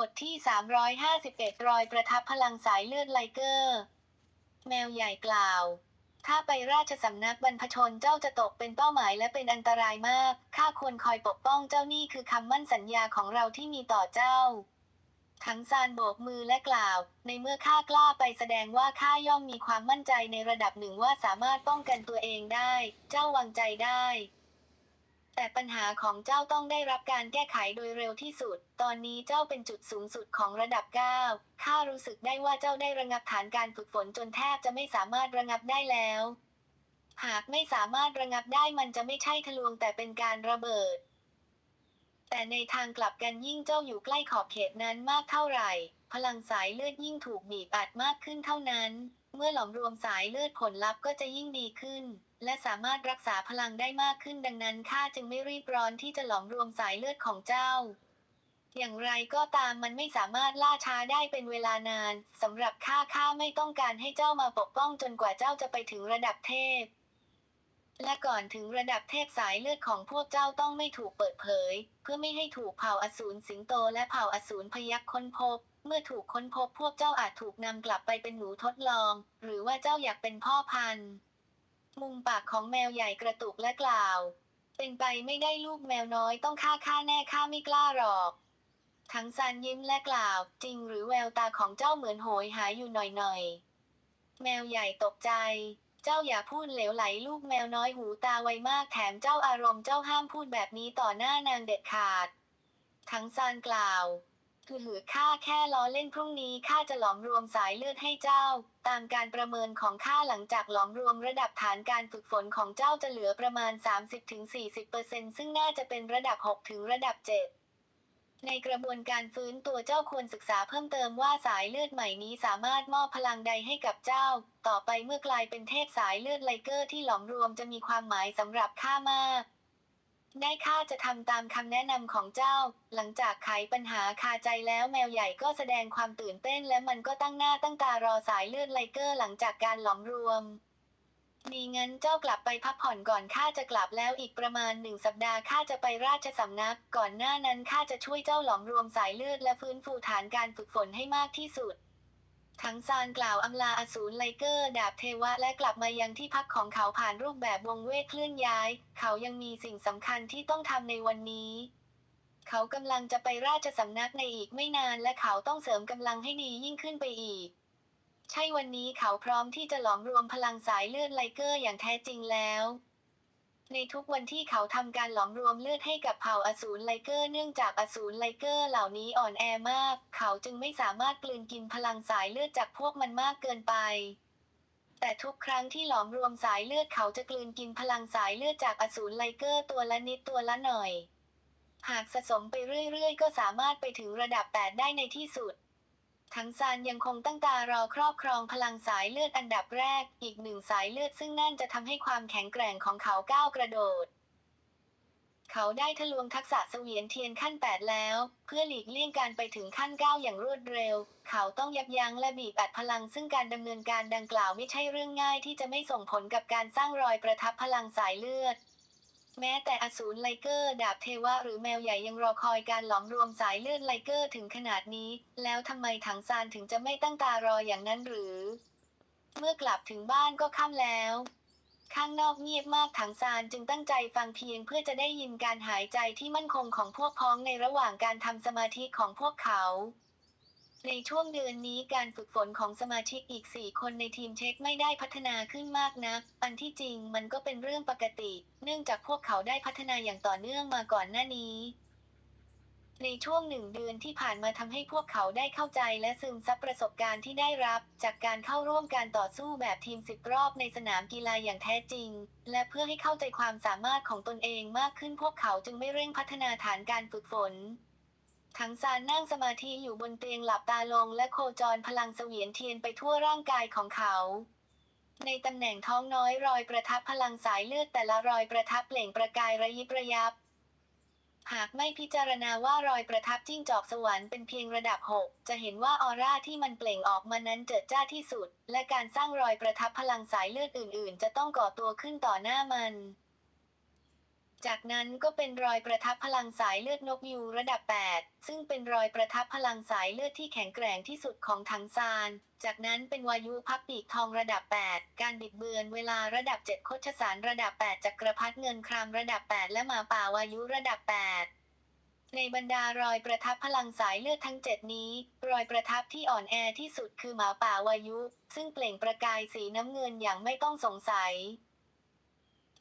บทที่ 351 รอยประทับพลังสายเลือดไลเกอร์ แมวใหญ่กล่าว ถ้าไปราชสำนักบรรพชนเจ้าจะตกเป็นเป้าหมายและเป็นอันตรายมาก ข้าควรคอยปกป้องเจ้านี่คือคำมั่นสัญญาของเราที่มีต่อเจ้า ทั้งซานโบกมือและกล่าว ในเมื่อข้ากล้าไปแสดงว่าข้าย่อมมีความมั่นใจในระดับหนึ่งว่าสามารถป้องกันตัวเองได้ เจ้าวางใจได้ แต่ปัญหาของเจ้าต้องได้รับการแก้ไขโดยเร็วที่สุด ตอนนี้เจ้าเป็นจุดสูงสุดของระดับ 9 ข้ารู้สึกได้ว่าเจ้าได้ระงับฐานการฝึกฝนจนแทบจะไม่สามารถระงับได้แล้ว หากไม่สามารถระงับได้มันจะไม่ใช่ทะลวงแต่เป็นการระเบิด แต่ในทางกลับกันยิ่งเจ้าอยู่ใกล้ขอบเขตนั้นมากเท่าไหร่ พลังสายเลือดยิ่งถูกบีบอัดมากขึ้นเท่านั้น เมื่อหลอมรวมสายเลือดผลลัพธ์ก็จะยิ่งดีขึ้น และสามารถรักษาพลังได้มากขึ้นดังนั้นข้าจึงไม่รีบร้อนที่จะหลอมรวมสายเลือดของเจ้า อย่างไรก็ตามมันไม่สามารถล่าช้าได้เป็นเวลานานสำหรับข้าข้าไม่ต้องการให้เจ้ามาปกป้องจนกว่าเจ้าจะไปถึงระดับเทพ และก่อนถึงระดับเทพสายเลือดของพวกเจ้าต้องไม่ถูกเปิดเผย เพื่อไม่ให้ถูกเผ่าอสูรสิงโตและเผ่าอสูรพยัคฆ์ค้นพบเมื่อถูกค้นพบพวกเจ้าอาจถูกนำกลับไปเป็นหนูทดลอง หรือว่าเจ้าอยากเป็นพ่อพันธุ์ มุมปากของแมวใหญ่กระตุกและกล่าว เป็นไปไม่ได้ลูกแมวน้อยต้องฆ่าข้าแน่ข้าไม่กล้าหรอกทั้งซันยิ้มและกล่าว จริงหรือแววตาของเจ้าเหมือนโหยหายอยู่หน่อยๆ แมวใหญ่ตกใจ เจ้าอย่าพูดเหลวไหลลูกแมวน้อยหูตาไวมากแถมเจ้าอารมณ์เจ้าห้ามพูดแบบนี้ต่อหน้านางเด็ดขาดทั้งซานกล่าว คือหือข้าแค่ล้อเล่นพรุ่งนี้ข้าจะหลอมรวมสายเลือดให้เจ้า ตามการประเมินของข้าหลังจากหลอมรวมระดับฐานการฝึกฝนของเจ้าจะเหลือประมาณ 30-40%ซึ่งน่าจะเป็นระดับ 6 ถึงระดับ 7ในกระบวนการฟื้นตัวเจ้าควรศึกษาเพิ่มเติมว่าสายเลือดใหม่นี้สามารถมอบพลังใดให้กับเจ้า ต่อไปเมื่อกลายเป็นเทพสายเลือดไลเกอร์ที่หลอมรวมจะมีความหมายสำหรับข้ามาก ได้ข้าจะทำตามคำแนะนำของเจ้า หลังจากไขปัญหาคาใจแล้วแมวใหญ่ก็แสดงความตื่นเต้นและมันก็ตั้งหน้าตั้งตารอสายเลือดไลเกอร์หลังจากการหลอมรวมดีงั้นเจ้ากลับไปพักผ่อนก่อนข้าจะกลับแล้วอีกประมาณหนึ่งสัปดาห์ข้าจะไปราชสำนัก ก่อนหน้านั้นข้าจะช่วยเจ้าหลอมรวมสายเลือดและฟื้นฟูฐานการฝึกฝนให้มากที่สุด ทั้งซานกล่าวอำลาอสูรไลเกอร์ ดาบเทวะและกลับมายังที่พักของเขาผ่านรูปแบบวงเวทเคลื่อนย้าย เขายังมีสิ่งสำคัญที่ต้องทำในวันนี้ เขากำลังจะไปราชสำนักในอีกไม่นานและเขาต้องเสริมกำลังให้ดียิ่งขึ้นไปอีก ใช่วันนี้เขาพร้อมที่จะหลอมรวมพลังสายเลือดไลเกอร์อย่างแท้จริงแล้ว ในทุกวันที่เขาทำการหลอมรวมเลือดให้กับเผ่าอสูรไลเกอร์เนื่องจากอสูรไลเกอร์เหล่านี้อ่อนแอมาก เขาจึงไม่สามารถกลืนกินพลังสายเลือดจากพวกมันมากเกินไป แต่ทุกครั้งที่หลอมรวมสายเลือดเขาจะกลืนกินพลังสายเลือดจากอสูรไลเกอร์ตัวละนิดตัวละหน่อย หากสะสมไปเรื่อยๆ ก็สามารถไปถึงระดับ 8 ได้ในที่สุด ทั้งซานยังคงตั้งตารอครอบครองพลังสายเลือดอันดับแรก อีกหนึ่งสายเลือดซึ่งนั่นจะทำให้ความแข็งแกร่งของเขาก้าวกระโดด เขาได้ทะลวงทักษะเสวียนเทียนขั้น 8 แล้ว เพื่อหลีกเลี่ยงการไปถึงขั้น 9 อย่างรวดเร็ว เขาต้องยับยั้งและบีบอัดพลังซึ่งการดำเนินการดังกล่าวไม่ใช่เรื่องง่ายที่จะไม่ส่งผลกับการสร้างรอยประทับพลังสายเลือด แม้แต่อสูรไลเกอร์ดาบเทวะหรือแมวใหญ่ยังรอคอยการหลอมรวมสายเลือดไลเกอร์ถึงขนาดนี้ แล้วทำไมถังซานถึงจะไม่ตั้งตารออย่างนั้นหรือ เมื่อกลับถึงบ้านก็ค่ำแล้ว ข้างนอกเงียบมากถังซานจึงตั้งใจฟังเพียงเพื่อจะได้ยินการหายใจที่มั่นคงของพวกพ้องในระหว่างการทำสมาธิของพวกเขา ในช่วงเดือนนี้การฝึกฝนของสมาชิกอีก 4 คนในทีมเช็คไม่ได้พัฒนาขึ้นมากนัก อันที่จริงมันก็เป็นเรื่องปกติ เนื่องจากพวกเขาได้พัฒนาอย่างต่อเนื่องมาก่อนหน้านี้ ในช่วงหนึ่งเดือนที่ผ่านมาทำให้พวกเขาได้เข้าใจและซึมซับประสบการณ์ที่ได้รับ จากการเข้าร่วมการต่อสู้แบบทีมสิบรอบในสนามกีฬาอย่างแท้จริง และเพื่อให้เข้าใจความสามารถของตนเองมากขึ้นพวกเขาจึงไม่เร่งพัฒนาฐานการฝึกฝน ทั้งซานนั่งสมาธิอยู่บนเตียงหลับตาลงและโคจรพลังเสวียนเทียนไปทั่วร่างกายของเขา ในตำแหน่งท้องน้อยรอยประทับพลังสายเลือดแต่ละรอยประทับเปล่งประกายระยิบระยับ หากไม่พิจารณาว่ารอยประทับจิ้งจอกสวรรค์เป็นเพียงระดับ 6 จะเห็นว่าออร่าที่มันเปล่งออกมานั้นเจิดจ้าที่สุด และการสร้างรอยประทับพลังสายเลือดอื่น ๆ จะต้องก่อตัวขึ้นต่อหน้ามัน จากนั้นก็เป็นรอยประทับพลังสายเลือดนกยูงระดับ 8 ซึ่งเป็นรอยประทับพลังสายเลือดที่แข็งแกร่งที่สุดของถังซาน จากนั้นเป็นวายุพับปีกทองระดับ 8 การบิดเบือนเวลาระดับ 7 โคชสารระดับ 8 จักรพรรดิเงินครามระดับ 8 และหมาป่าวายุระดับ 8ในบรรดารอยประทับพลังสายเลือดทั้ง 7 นี้ รอยประทับที่อ่อนแอที่สุดคือหมาป่าวายุ ซึ่งเปล่งประกายสีน้ำเงินอย่างไม่ต้องสงสัย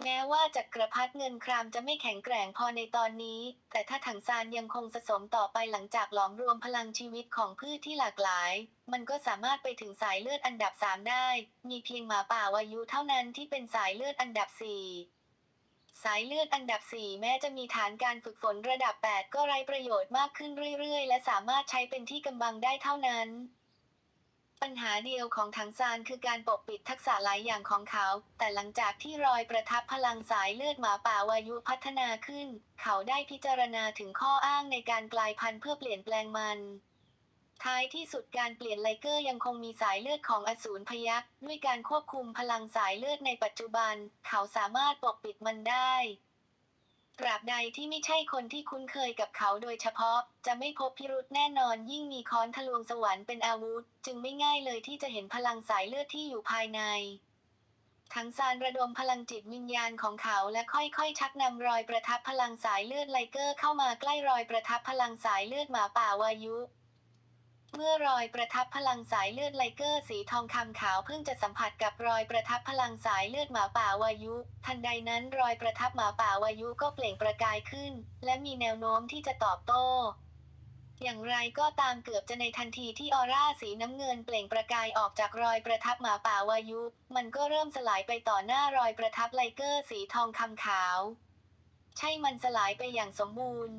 แม้ว่าจักรพรรดิเงินครามจะไม่แข็งแกร่งพอในตอนนี้ แต่ถ้าถังซานยังคงสะสมต่อไปหลังจากหลอมรวมพลังชีวิตของพืชที่หลากหลาย มันก็สามารถไปถึงสายเลือดอันดับ 3 ได้ มีเพียงหมาป่าวายุเท่านั้นที่เป็นสายเลือดอันดับ 4 สายเลือดอันดับ 4 แม้จะมีฐานการฝึกฝนระดับ 8 ก็ไร้ประโยชน์มากขึ้นเรื่อยๆ และสามารถใช้เป็นที่กำบังได้เท่านั้น ปัญหาเดียวของถังซานคือการปกปิดทักษะหลายอย่างของเขา แต่หลังจากที่รอยประทับพลังสายเลือดหมาป่าวายุพัฒนาขึ้น เขาได้พิจารณาถึงข้ออ้างในการกลายพันธุ์เพื่อเปลี่ยนแปลงมันท้ายที่สุดการเปลี่ยนไลเกอร์ยังคงมีสายเลือดของอสูรพยักษ์ด้วยการควบคุมพลังสายเลือดในปัจจุบัน เขาสามารถปกปิดมันได้ ตราบใดที่ไม่ใช่คนที่คุ้นเคยกับเขาโดยเฉพาะ จะไม่พบพิรุธแน่นอนยิ่งมีค้อนทะลวงสวรรค์เป็นอาวุธ จึงไม่ง่ายเลยที่จะเห็นพลังสายเลือดที่อยู่ภายใน ทั้งซานระดมพลังจิตวิญญาณของเขาและค่อยๆ ชักนำรอยประทับพลังสายเลือดไลเกอร์เข้ามาใกล้รอยประทับพลังสายเลือดหมาป่าวายุ เมื่อรอยประทับพลังสายเลือดไลเกอร์สีทองคำขาวเพิ่งจะสัมผัสกับรอยประทับพลังสายเลือดหมาป่าวายุ ทันใดนั้นรอยประทับหมาป่าวายุก็เปล่งประกายขึ้น และมีแนวโน้มที่จะตอบโต้ อย่างไรก็ตามเกือบจะในทันทีที่ออร่าสีน้ำเงินเปล่งประกายออกจากรอยประทับหมาป่าวายุ มันก็เริ่มสลายไปต่อหน้ารอยประทับไลเกอร์สีทองคำขาว ใช่มันสลายไปอย่างสมบูรณ์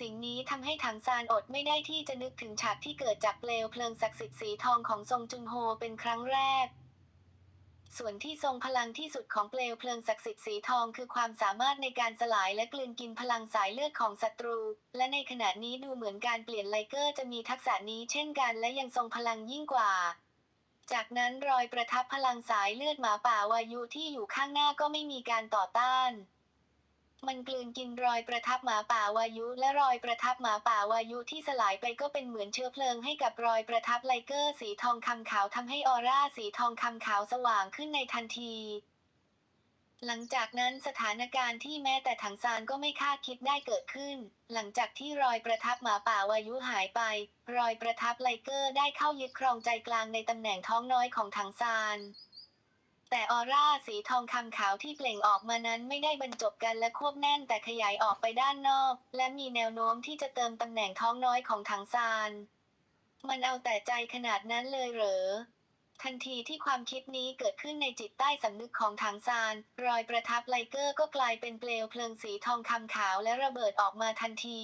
สิ่งนี้ทำให้ถังซานอดไม่ได้ที่จะนึกถึงฉากที่เกิดจากเปลวเพลิงศักดิ์สิทธิ์สีทองของทรงจุนโฮเป็นครั้งแรก ส่วนที่ทรงพลังที่สุดของเปลวเพลิงศักดิ์สิทธิ์สีทองคือความสามารถในการสลายและกลืนกินพลังสายเลือดของศัตรู และในขณะนี้ดูเหมือนการเปลี่ยนไลเกอร์จะมีทักษะนี้เช่นกันและยังทรงพลังยิ่งกว่าจากนั้นรอยประทับพลังสายเลือดหมาป่าวายุที่อยู่ข้างหน้าก็ไม่มีการต่อต้าน มันกลืนกินรอยประทับหมาป่าวายุ และรอยประทับหมาป่าวายุที่สลายไปก็เป็นเหมือนเชื้อเพลิงให้กับรอยประทับไลเกอร์สีทองคำขาวทำให้ออร่าสีทองคำขาวสว่างขึ้นในทันที หลังจากนั้นสถานการณ์ที่แม้แต่ถังซานก็ไม่คาดคิดได้เกิดขึ้น หลังจากที่รอยประทับหมาป่าวายุหายไป รอยประทับไลเกอร์ได้เข้ายึดครองใจกลางในตำแหน่งท้องน้อยของถังซาน แต่ออร่าสีทองคำขาวที่เปล่งออกมานั้นไม่ได้บรรจบกันและควบแน่นแต่ขยายออกไปด้านนอก และมีแนวโน้มที่จะเติมตำแหน่งท้องน้อยของถังซาน มันเอาแต่ใจขนาดนั้นเลยเหรอ ทันทีที่ความคิดนี้เกิดขึ้นในจิตใต้สำนึกของถังซาน รอยประทับไลเกอร์ก็กลายเป็นเปลวเพลิงสีทองคำขาวและระเบิดออกมาทันที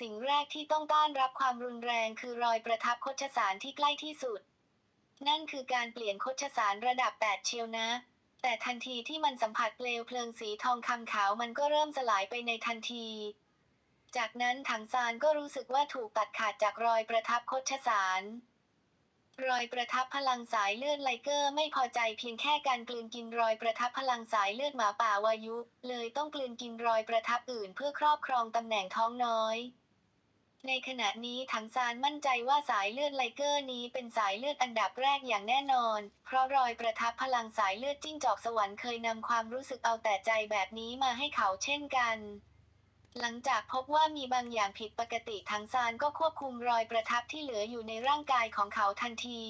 สิ่งแรกที่ต้องต้านรับความรุนแรงคือรอยประทับโคชสารที่ใกล้ที่สุด นั่นคือการเปลี่ยนโคชสารระดับ 8 เชียวนะ แต่ทันทีที่มันสัมผัสเปลวเพลิงสีทองคำขาวมันก็เริ่มสลายไปในทันที จากนั้นถังซานก็รู้สึกว่าถูกตัดขาดจากรอยประทับโคชสารรอยประทับพลังสายเลือดไลเกอร์ไม่พอใจเพียงแค่การกลืนกินรอยประทับพลังสายเลือดหมาป่าวายุ เลยต้องกลืนกินรอยประทับอื่นเพื่อครอบครองตำแหน่งท้องน้อย ในขณะนี้ถังซานมั่นใจว่าสายเลือดไลเกอร์นี้เป็นสายเลือดอันดับแรกอย่างแน่นอน เพราะรอยประทับพลังสายเลือดจิ้งจอกสวรรค์เคยนำความรู้สึกเอาแต่ใจแบบนี้มาให้เขาเช่นกันหลังจากพบว่ามีบางอย่างผิดปกติถังซานก็ควบคุมรอยประทับที่เหลืออยู่ในร่างกายของเขาทันที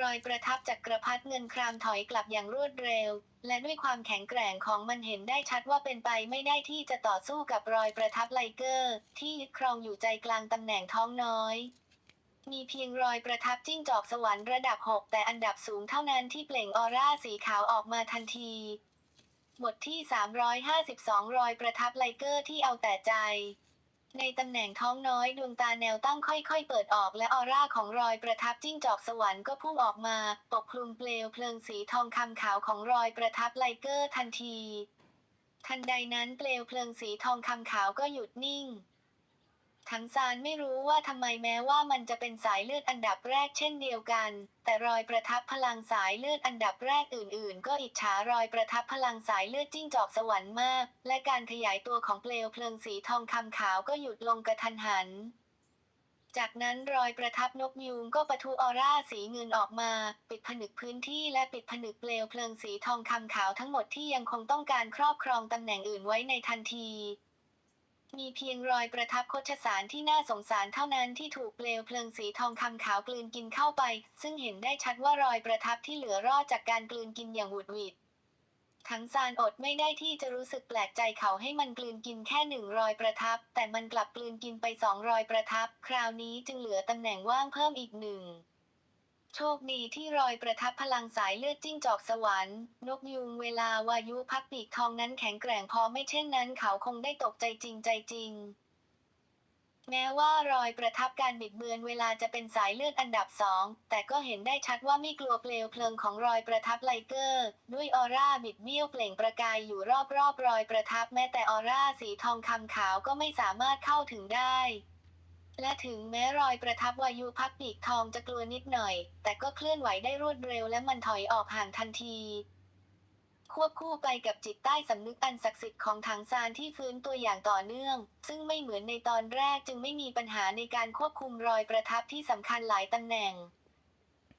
รอยประทับจากกระพัดเงินครามถอยกลับอย่างรวดเร็ว และด้วยความแข็งแกร่งของมันเห็นได้ชัดว่าเป็นไปไม่ได้ที่จะต่อสู้กับรอยประทับไลเกอร์ ที่ยึดครองอยู่ใจกลางตำแหน่งท้องน้อย มีเพียงรอยประทับจิ้งจอกสวรรค์ระดับ 6 แต่อันดับสูงเท่านั้นที่เปล่งออร่าสีขาวออกมาทันทีบทที่ 352 รอยประทับไลเกอร์ที่เอาแต่ใจ ในตำแหน่งท้องน้อยดวงตาแนวตั้งค่อยๆ เปิดออกและออร่าของรอยประทับจิ้งจอกสวรรค์ก็พุ่งออกมา ปกคลุมเปลวเพลิงสีทองคำขาวของรอยประทับไลเกอร์ทันที ทันใดนั้นเปลวเพลิงสีทองคำขาวก็หยุดนิ่ง ถังซานไม่รู้ว่าทำไมแม้ว่ามันจะเป็นสายเลือดอันดับแรกเช่นเดียวกัน แต่รอยประทับพลังสายเลือดอันดับแรกอื่น ๆ ก็อิจฉารอยประทับพลังสายเลือดจิ้งจอกสวรรค์มาก และการขยายตัวของเปลวเพลิงสีทองคำขาวก็หยุดลงกระทันหัน จากนั้นรอยประทับนกยูงก็ปะทุออร่าสีเงินออกมา ปิดผนึกพื้นที่และปิดผนึกเปลวเพลิงสีทองคำขาวทั้งหมดที่ยังคงต้องการครอบครองตำแหน่งอื่นไว้ในทันที มีเพียงรอยประทับโคชสารที่น่าสงสารเท่านั้นที่ถูกเปลวเพลิงสีทองคำขาวกลืนกินเข้าไป ซึ่งเห็นได้ชัดว่ารอยประทับที่เหลือรอดจากการกลืนกินอย่างหวุดหวิดทั้งซานอดไม่ได้ที่จะรู้สึกแปลกใจเขาให้มันกลืนกินแค่หนึ่งรอยประทับ แต่มันกลับกลืนกินไปสองรอยประทับ คราวนี้จึงเหลือตำแหน่งว่างเพิ่มอีกหนึ่ง โชคดีที่รอยประทับพลังสายเลือดจิ้งจอกสวรรค์ นกยูงเวลาวายุพักปีกทองนั้นแข็งแกร่งพอไม่เช่นนั้นเขาคงได้ตกใจจริงใจจริง แม้ว่ารอยประทับการบิดเบือนเวลาจะเป็นสายเลือดอันดับสองแต่ก็เห็นได้ชัดว่าไม่กลัวเปลวเพลิงของรอยประทับไลเกอร์ ด้วยออร่าบิดเบี้ยวเปล่งประกายอยู่รอบๆรอยประทับแม้แต่ออร่าสีทองคำขาวก็ไม่สามารถเข้าถึงได้ และถึงแม้รอยประทับวายุพักปีกทองจะกลัวนิดหน่อย แต่ก็เคลื่อนไหวได้รวดเร็วและมันถอยออกห่างทันที ควบคู่ไปกับจิตใต้สำนึกอันศักดิ์สิทธิ์ของถังซานที่ฟื้นตัวอย่างต่อเนื่อง ซึ่งไม่เหมือนในตอนแรกจึงไม่มีปัญหาในการควบคุมรอยประทับที่สำคัญหลายตำแหน่ง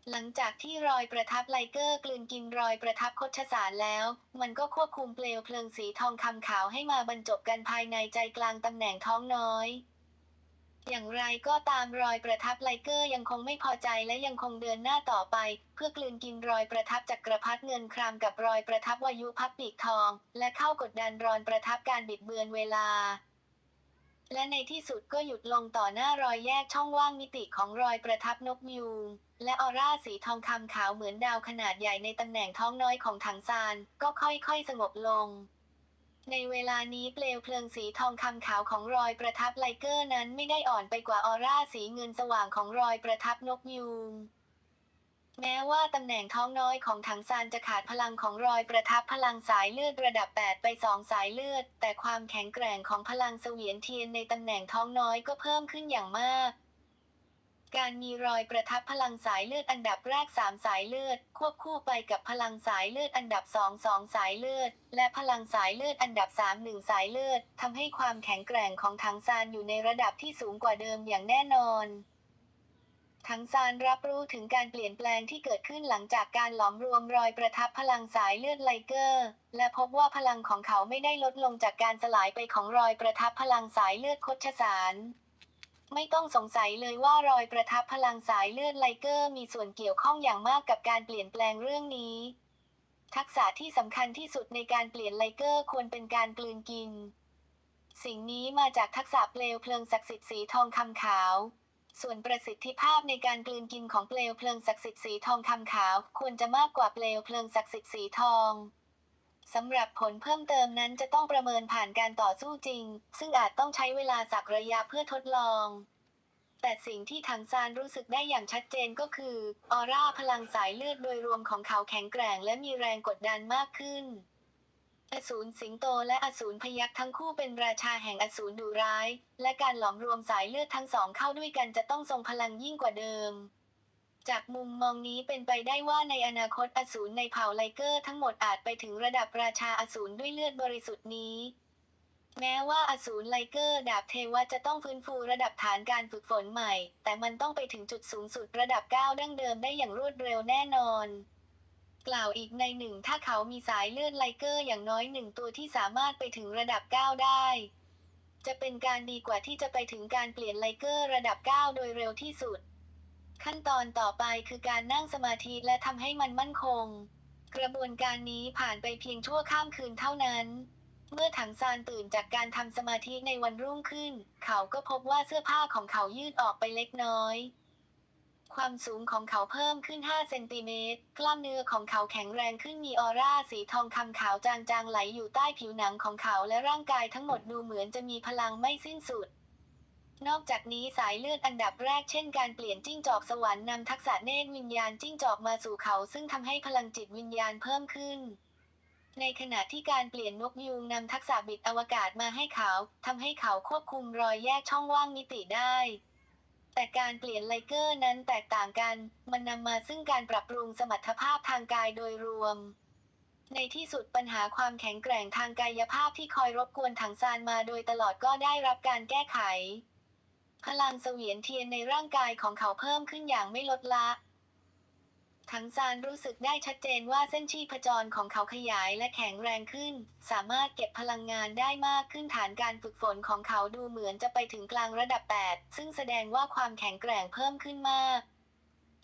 หลังจากที่รอยประทับไลเกอร์กลืนกินรอยประทับคดชสารแล้ว มันก็ควบคุมเปลวเพลิงสีทองคำขาวให้มาบรรจบกันภายในใจกลางตำแหน่งท้องน้อย อย่างไรก็ตามรอยประทับไลเกอร์ยังคงไม่พอใจและยังคงเดินหน้าต่อไป เพื่อกลืนกินรอยประทับจักรพรรดิเงินครามกับรอยประทับวายุพักปีกทอง และเข้ากดดันรอนประทับการบิดเบือนเวลา และในที่สุดก็หยุดลงต่อหน้ารอยแยกช่องว่างมิติของรอยประทับนกยูงและออร่าสีทองคำขาวเหมือนดาวขนาดใหญ่ในตำแหน่งท้องน้อยของถังซานก็ค่อยๆสงบลง ในเวลานี้เปลวเพลิงสีทองคำขาวของรอยประทับไลเกอร์นั้นไม่ได้อ่อนไปกว่าออร่าสีเงินสว่างของรอยประทับนกยูงแม้ว่าตำแหน่งท้องน้อยของถังซานจะขาดพลังของรอยประทับพลังสายเลือดระดับ 8 ไปสองสายเลือด แต่ความแข็งแกร่งของพลังเสวียนเทียนในตำแหน่งท้องน้อยก็เพิ่มขึ้นอย่างมาก การมีรอยประทับพลังสายเลือดอันดับแรก 3 สายเลือด ควบคู่ไปกับพลังสายเลือดอันดับ 2 2 สายเลือด และพลังสายเลือดอันดับ 3 1 สายเลือดทำให้ความแข็งแกร่งของถังซานอยู่ในระดับที่สูงกว่าเดิมอย่างแน่นอนทั้งซานรับรู้ถึงการเปลี่ยนแปลงที่เกิดขึ้นหลังจากการหลอมรวมรอยประทับพลังสายเลือดไลเกอร์ และพบว่าพลังของเขาไม่ได้ลดลงจากการสลายไปของรอยประทับพลังสายเลือดคดชสาร ไม่ต้องสงสัยเลยว่ารอยประทับพลังสายเลือดไลเกอร์มีส่วนเกี่ยวข้องอย่างมากกับการเปลี่ยนแปลงเรื่องนี้ ทักษะที่สำคัญที่สุดในการเปลี่ยนไลเกอร์ควรเป็นการกลืนกิน สิ่งนี้มาจากทักษะเปลวเพลิงศักดิ์สิทธิ์สีทองคำขาว ส่วนประสิทธิภาพในการกลืนกินของเปลวเพลิงศักดิ์สิทธิ์สีทองคำขาว ควรจะมากกว่าเปลวเพลิงศักดิ์สิทธิ์สีทอง สำหรับผลเพิ่มเติมนั้นจะต้องประเมินผ่านการต่อสู้จริง ซึ่งอาจต้องใช้เวลาสักระยะเพื่อทดลอง แต่สิ่งที่ถังซานรู้สึกได้อย่างชัดเจนก็คือ ออร่าพลังสายเลือดโดยรวมของเขาแข็งแกร่งและมีแรงกดดันมากขึ้น อสูรสิงโตและอสูรพยักทั้งคู่เป็นราชาแห่งอสูรดุร้าย และการหลอมรวมสายเลือดทั้งสองเข้าด้วยกันจะต้องทรงพลังยิ่งกว่าเดิม จากมุมมองนี้เป็นไปได้ว่าในอนาคตอสูรในเผ่าไลเกอร์ทั้งหมดอาจไปถึงระดับราชาอสูรด้วยเลือดบริสุทธิ์นี้ แม้ว่าอสูรไลเกอร์ดาบเทวะจะต้องฟื้นฟูระดับฐานการฝึกฝนใหม่ แต่มันต้องไปถึงจุดสูงสุดระดับ9ดั้งเดิมได้อย่างรวดเร็วแน่นอน กล่าวอีกในหนึ่งถ้าเขามีสายเลือดไลเกอร์อย่างน้อยหนึ่งตัวที่สามารถไปถึงระดับ9ได้จะเป็นการดีกว่าที่จะไปถึงการเปลี่ยนไลเกอร์ระดับ 9 โดยเร็วที่สุด ขั้นตอนต่อไปคือการนั่งสมาธิและทำให้มันมั่นคง กระบวนการนี้ผ่านไปเพียงชั่วข้ามคืนเท่านั้น เมื่อถังซานตื่นจากการทำสมาธิในวันรุ่งขึ้น เขาก็พบว่าเสื้อผ้าของเขายืดออกไปเล็กน้อย ความสูงของเขาเพิ่มขึ้น 5 เซนติเมตร กล้ามเนื้อของเขาแข็งแรงขึ้นมีออร่าสีทองคำขาวจางๆไหลอยู่ใต้ผิวหนังของเขาและร่างกายทั้งหมดดูเหมือนจะมีพลังไม่สิ้นสุด นอกจากนี้สายเลือดอันดับแรกเช่นการเปลี่ยนจิ้งจอกสวรรค์นำทักษะเนตรวิญญาณจิ้งจอกมาสู่เขา ซึ่งทำให้พลังจิตวิญญาณเพิ่มขึ้น ในขณะที่การเปลี่ยนนกยูงนำทักษะบิดอวกาศมาให้เขาทำให้เขาควบคุมรอยแยกช่องว่างมิติได้แต่การเปลี่ยนไลเกอร์นั้นแตกต่างกัน มันนำมาซึ่งการปรับปรุงสมรรถภาพทางกายโดยรวม ในที่สุดปัญหาความแข็งแกร่งทางกายภาพที่คอยรบกวนถังซานมาโดยตลอดก็ได้รับการแก้ไข พลังเสวียนเทียนในร่างกายของเขาเพิ่มขึ้นอย่างไม่ลดละถังซานรู้สึกได้ชัดเจนว่าเส้นชีพจรของเขาขยายและแข็งแรงขึ้น สามารถเก็บพลังงานได้มากขึ้นฐานการฝึกฝนของเขาดูเหมือนจะไปถึงกลางระดับ 8 ซึ่งแสดงว่าความแข็งแกร่งเพิ่มขึ้นมาก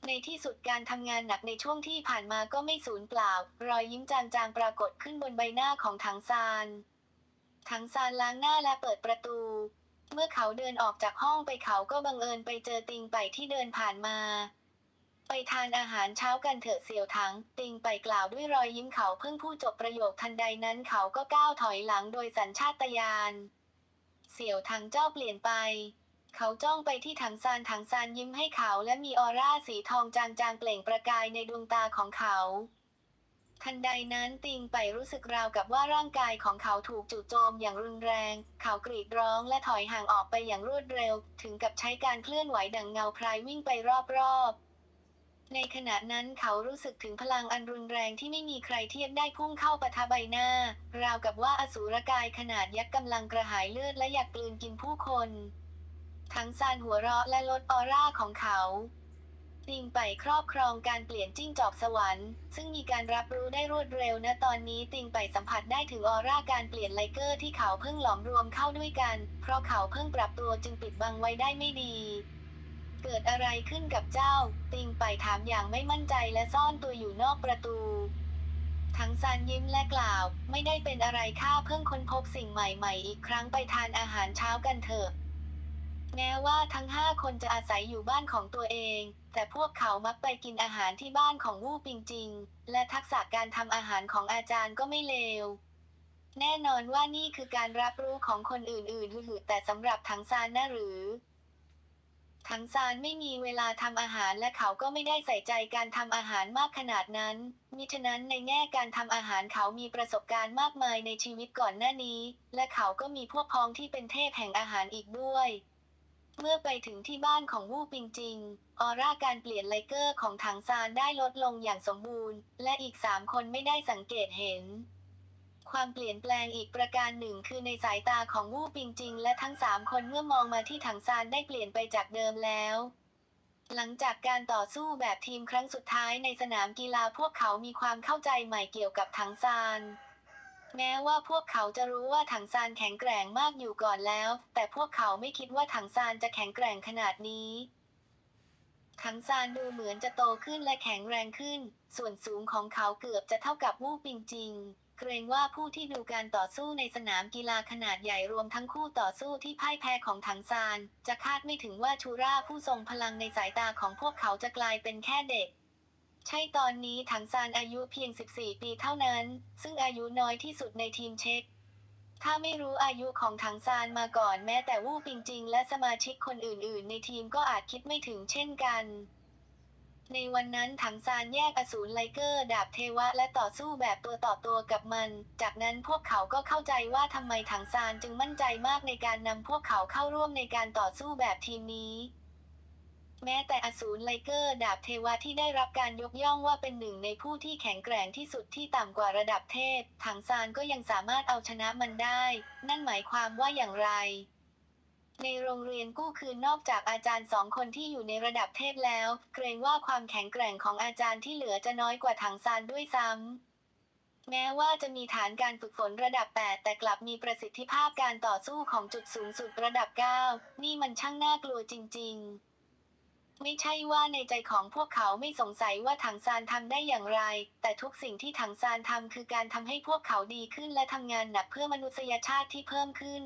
ในที่สุดการทำงานหนักในช่วงที่ผ่านมาก็ไม่สูญเปล่า รอยยิ้มจางๆปรากฏขึ้นบนใบหน้าของถังซานถังซานล้างหน้าและเปิดประตู เมื่อเขาเดินออกจากห้องไปเขาก็บังเอิญไปเจอติงไปที่เดินผ่านมา ไปทานอาหารเช้ากันเถอะเสี่ยวถัง ติงไปกล่าวด้วยรอยยิ้มเขาเพิ่งพูดจบประโยคทันใดนั้นเขาก็ก้าวถอยหลังโดยสัญชาตญาณเสี่ยวถังเจ้าเปลี่ยนไป เขาจ้องไปที่ถังซานถังซานยิ้มให้เขาและมีออร่าสีทองจางๆเปล่งประกายในดวงตาของเขา ทันใดนั้นติงไปรู้สึกราวกับว่าร่างกายของเขาถูกจู่โจมอย่างรุนแรง เขากรีดร้องและถอยห่างออกไปอย่างรวดเร็ว ถึงกับใช้การเคลื่อนไหวดังเงาพรายวิ่งไปรอบๆในขณะนั้นเขารู้สึกถึงพลังอันรุนแรงที่ไม่มีใครเทียบได้พุ่งเข้าปะทะใบหน้า ราวกับว่าอสูรกายขนาดยักษ์กำลังกระหายเลือดและอยากกลืนกินผู้คน ทั้งซานหัวเราะและลดออร่าของเขา ติงไปครอบครองการเปลี่ยนจิ้งจอกสวรรค์ ซึ่งมีการรับรู้ได้รวดเร็วนะตอนนี้ติงไปสัมผัสได้ถึงออร่าการเปลี่ยนไลเกอร์ที่เขาเพิ่งหลอมรวมเข้าด้วยกัน เพราะเขาเพิ่งปรับตัวจึงปิดบังไว้ได้ไม่ดี เกิดอะไรขึ้นกับเจ้า ติงไปถามอย่างไม่มั่นใจและซ่อนตัวอยู่นอกประตูทั้งซานยิ้มและกล่าว ไม่ได้เป็นอะไรข้าเพิ่งค้นพบสิ่งใหม่ๆ อีกครั้งไปทานอาหารเช้ากันเถอะ แม้ว่าทั้งห้าคนจะอาศัยอยู่บ้านของตัวเอง แต่พวกเขามักไปกินอาหารที่บ้านของวู่ปิงจิง และทักษะการทำอาหารของอาจารย์ก็ไม่เลว แน่นอนว่านี่คือการรับรู้ของคนอื่นๆหือแต่สำหรับถังซานนะหรือ ถังซานไม่มีเวลาทำอาหารและเขาก็ไม่ได้ใส่ใจการทำอาหารมากขนาดนั้น มิฉะนั้นในแง่การทำอาหารเขามีประสบการณ์มากมายในชีวิตก่อนหน้านี้ และเขาก็มีพวกพ้องที่เป็นเทพแห่งอาหารอีกด้วย เมื่อไปถึงที่บ้านของวู่ปิงจิง ออร่าการเปลี่ยนไลเกอร์ของถังซานได้ลดลงอย่างสมบูรณ์ และอีกสามคนไม่ได้สังเกตเห็น ความเปลี่ยนแปลงอีกประการหนึ่งคือในสายตาของวู่ปิงจิง และทั้งสามคนเมื่อมองมาที่ถังซานได้เปลี่ยนไปจากเดิมแล้ว หลังจากการต่อสู้แบบทีมครั้งสุดท้ายในสนามกีฬาพวกเขามีความเข้าใจใหม่เกี่ยวกับถังซาน แม้ว่าพวกเขาจะรู้ว่าถังซานแข็งแกร่งมากอยู่ก่อนแล้ว แต่พวกเขาไม่คิดว่าถังซานจะแข็งแกร่งขนาดนี้ถังซานดูเหมือนจะโตขึ้นและแข็งแรงขึ้น ส่วนสูงของเขาเกือบจะเท่ากับวูปิงจิง เกรงว่าผู้ที่ดูการต่อสู้ในสนามกีฬาขนาดใหญ่รวมทั้งคู่ต่อสู้ที่พ่ายแพ้ของถังซาน จะคาดไม่ถึงว่าชูราผู้ทรงพลังในสายตาของพวกเขาจะกลายเป็นแค่เด็ก ใช่ตอนนี้ถังซานอายุเพียง 14 ปีเท่านั้น ซึ่งอายุน้อยที่สุดในทีมเช็ค ถ้าไม่รู้อายุของถังซานมาก่อนแม้แต่วู่ปิงจิง และสมาชิกคนอื่น ๆ ในทีมก็อาจคิดไม่ถึงเช่นกัน ในวันนั้นถังซานแยกอสูรไลเกอร์ดาบเทวะและต่อสู้แบบตัวต่อตัวกับมัน จากนั้นพวกเขาก็เข้าใจว่าทำไมถังซานจึงมั่นใจมากในการนำพวกเขาเข้าร่วมในการต่อสู้แบบทีมนี้ แม้แต่อสูรไลเกอร์ดาบเทวะที่ได้รับการยกย่องว่าเป็นหนึ่งในผู้ที่แข็งแกร่งที่สุดที่ต่ำกว่าระดับเทพ ถังซานก็ยังสามารถเอาชนะมันได้ นั่นหมายความว่าอย่างไร ในโรงเรียนกู้คืนนอกจากอาจารย์สองคนที่อยู่ในระดับเทพแล้ว เกรงว่าความแข็งแกร่งของอาจารย์ที่เหลือจะน้อยกว่าถังซานด้วยซ้ำแม้ว่าจะมีฐานการฝึกฝนระดับ 8 แต่กลับมีประสิทธิภาพการต่อสู้ของจุดสูงสุดระดับ 9 นี่มันช่างน่ากลัวจริง ๆ ไม่ใช่ว่าในใจของพวกเขาไม่สงสัยว่าถังซานทำได้อย่างไร แต่ทุกสิ่งที่ถังซานทำคือการทำให้พวกเขาดีขึ้นและทำงานหนักเพื่อมนุษยชาติที่เพิ่มขึ้น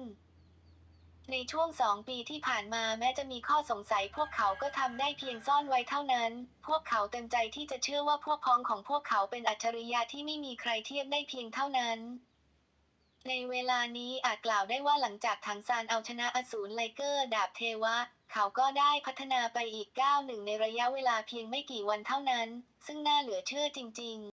ในช่วงสองปีที่ผ่านมาแม้จะมีข้อสงสัย พวกเขาก็ทำได้เพียงซ่อนไว้เท่านั้น พวกเขาเต็มใจที่จะเชื่อว่าพวกพ้องของพวกเขาเป็นอัจฉริยะที่ไม่มีใครเทียบได้เพียงเท่านั้น ในเวลานี้อาจกล่าวได้ว่าหลังจากถังซานเอาชนะอสูรไลเกอร์ดาบเทวะ เขาก็ได้พัฒนาไปอีกก้าวหนึ่งในระยะเวลาเพียงไม่กี่วันเท่านั้น ซึ่งน่าเหลือเชื่อจริง ๆ